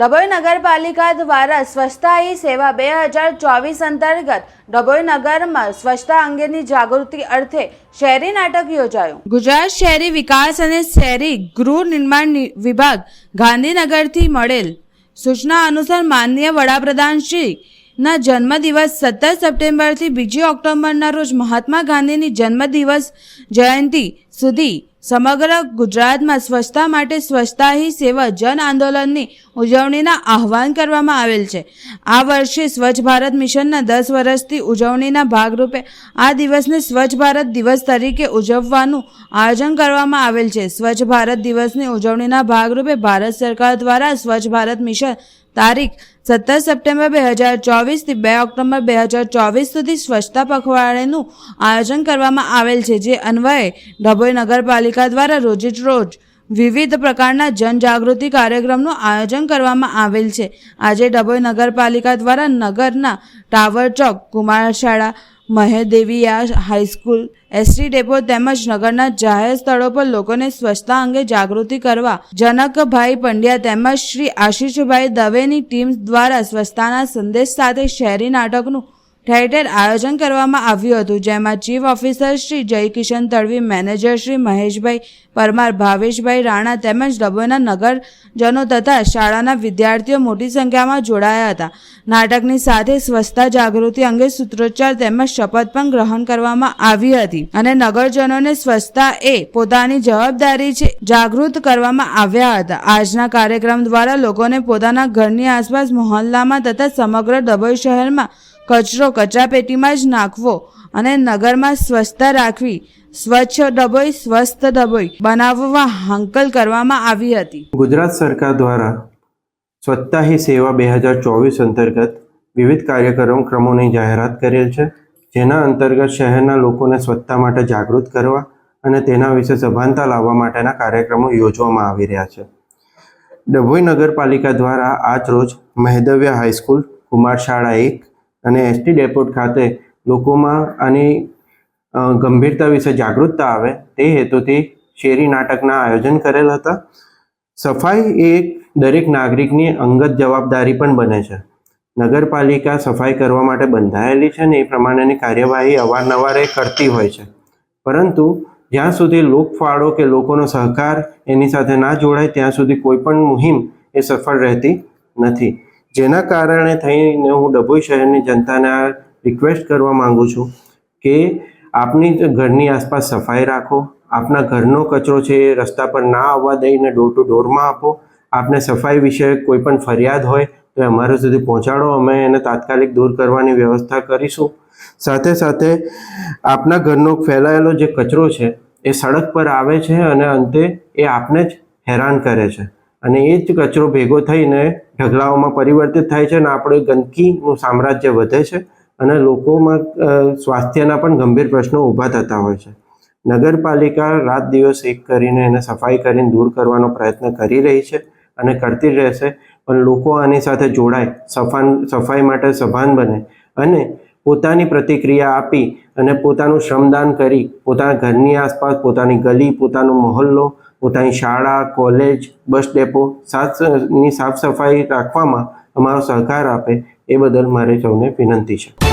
ડભોઈ નગરપાલિકા દ્વારા સ્વચ્છતા હી સેવા બે હજાર ચોવીસ અંતર્ગત ડભોઈ નગરમાં સ્વચ્છતા અંગેની જાગૃતિ અર્થે શહેરી નાટક યોજાયું. ગુજરાત શહેરી વિકાસ અને શહેરી ગૃહ નિર્માણ વિભાગ ગાંધીનગરથી મળેલ. સૂચના અનુસાર માનનીય વડાપ્રધાન શ્રી ના જન્મદિવસ સત્તર સપ્ટેમ્બરથી બીજી ઓક્ટોબરના રોજ મહાત્મા ગાંધીની જન્મદિવસ જયંતિ સુધી સમગ્ર ગુજરાતમાં સ્વચ્છતા માટે સ્વચ્છતા હી સેવા જન આંદોલનની ઉજવણીના આહવાન કરવામાં આવેલ છે. આ વર્ષે સ્વચ્છ ભારત મિશનના દસ વર્ષથી ઉજવણીના ભાગરૂપે આ દિવસને સ્વચ્છ ભારત દિવસ તરીકે ઉજવવાનું આયોજન કરવામાં આવેલ છે. સ્વચ્છ ભારત દિવસની ઉજવણીના ભાગરૂપે ભારત સરકાર દ્વારા સ્વચ્છ ભારત મિશન તારીખ સત્તર સપ્ટેમ્બર બે હજાર ચોવીસથી બે ઓક્ટોબર બે હજાર ચોવીસ સુધી સ્વચ્છતા પખવાડેનું આયોજન કરવામાં આવેલ છે, જે અન્વયે ડભોઈ નગરપાલિકા દ્વારા રોજે રોજ વિવિધ પ્રકારના જનજાગૃતિ કાર્યક્રમનું આયોજન કરવામાં આવેલ છે. આજે ડભોઈ નગરપાલિકા દ્વારા નગરના ટાવર ચોક કુમાર શાળા મહેદેવિયા હાઈસ્કૂલ એસટી ડેપો તેમજ નગરના જાહેર સ્થળો પર લોકોને સ્વચ્છતા અંગે જાગૃતિ કરવા જનકભાઈ પંડ્યા તેમજ શ્રી આશીષભાઈ દવેની ટીમ દ્વારા સ્વચ્છતાના સંદેશ સાથે શહેરી નાટકનું ઠેર ઠેર આયોજન કરવામાં આવ્યું હતું, જેમાં chief officer Shri Jaykishan Tadvi, manager Shri Maheshbhai Parmar, Bhaveshbhai Rana તેમજ ડભોઈના નગરજનો તથા શાળાના વિદ્યાર્થીઓ મોટી સંખ્યામાં જોડાયા હતા. નાટકની સાથે સ્વચ્છતા જાગૃતિ અંગે સૂત્રોચ્ચાર તેમજ શપથ પણ ગ્રહણ કરવામાં આવી હતી અને નગરજનોને સ્વચ્છતા એ પોતાની જવાબદારી છે, જાગૃત કરવામાં આવ્યા હતા. આજના કાર્યક્રમ દ્વારા લોકોને પોતાના ઘરની આસપાસ મહોલ્લામાં તથા સમગ્ર ડભોઈ શહેરમાં કચરો કચરાપેટીમાં જ નાખવો અને નગરમાં સ્વચ્છતા રાખવી. સ્વચ્છ ડભોઈ, સ્વસ્થ ડભોઈ બનાવવા હાંકલ કરવામાં આવી હતી. ગુજરાત સરકાર દ્વારા સ્વચ્છતા હી સેવા બે હજાર ચોવીસ અંતર્ગત વિવિધ કાર્યક્રમોની ક્રમોની જાહેરાત કરેલ છે, જેના અંતર્ગત શહેરના લોકોને સ્વચ્છતા માટે જાગૃત કરવા અને તેના વિશે સભાનતા લાવવા માટેના કાર્યક્રમો યોજવામાં આવી રહ્યા છે. ડભોઈ નગરપાલિકા દ્વારા આજ રોજ મહેદવ્ય હાઈસ્કૂલ કુમાર શાળા એક અને એસટી ડેપોટ ખાતે લોકોમાં આની ગંભીરતા વિશે જાગૃતતા આવે તે હેતુથી શેરી નાટકના આયોજન કરેલ હતા. સફાઈ એ દરેક નાગરિકની અંગત જવાબદારી પણ બને છે. નગરપાલિકા સફાઈ કરવા માટે બંધાયેલી છે ને એ પ્રમાણેની કાર્યવાહી અવારનવારે કરતી હોય છે. પરંતુ જ્યાં સુધી લોકફાળો કે લોકોનો સહકાર એની સાથે ના જોડાય, ત્યાં સુધી કોઈ પણ મુહિમ એ સફળ રહેતી નથી. જેના કારણે થઈને હું ડભોઈ શહેરની જનતાને આ રિક્વેસ્ટ કરવા માંગુ છું કે આપની ઘરની આસપાસ સફાઈ રાખો, આપના ઘરનો કચરો છે એ રસ્તા પર ના આવવા દઈને ડોર ટુ ડોરમાં આપો, આપને સફાઈ વિશે કોઈ પણ ફરિયાદ હોય તો અમારા સુધી પહોંચાડો, અમે એને તાત્કાલિક દૂર કરવાની વ્યવસ્થા કરીશું. સાથે સાથે આપના ઘરનો ફેલાયેલો જે કચરો છે એ સડક પર આવે છે અને અંતે એ આપને જ હેરાન કરે છે. અને એ જ કચરો ભેગો થઈને ઢગલાઓમાં પરિવર્તિત થાય છે અને આપણે ગંદકીનું સામ્રાજ્ય વધે છે અને લોકોમાં સ્વાસ્થ્યના પણ ગંભીર પ્રશ્નો ઊભા થતા હોય છે. નગરપાલિકા રાત દિવસ એક કરીને એને સફાઈ કરીને દૂર કરવાનો પ્રયત્ન કરી રહી છે અને કરતી રહેશે, પણ લોકો આની સાથે જોડાય, સફાન, સફાઈ માટે સભાન બને અને પોતાની પ્રતિક્રિયા આપી અને પોતાનું શ્રમદાન કરી, પોતાના ઘરની આસપાસ, પોતાની ગલી, પોતાનો મહોલ્લો, પોતાની શાળા, કોલેજ, બસ ડેપો સાફની સાફ સફાઈ રાખવામાં અમારો સહકાર આપે એ બદલ મારે સૌને વિનંતી છે.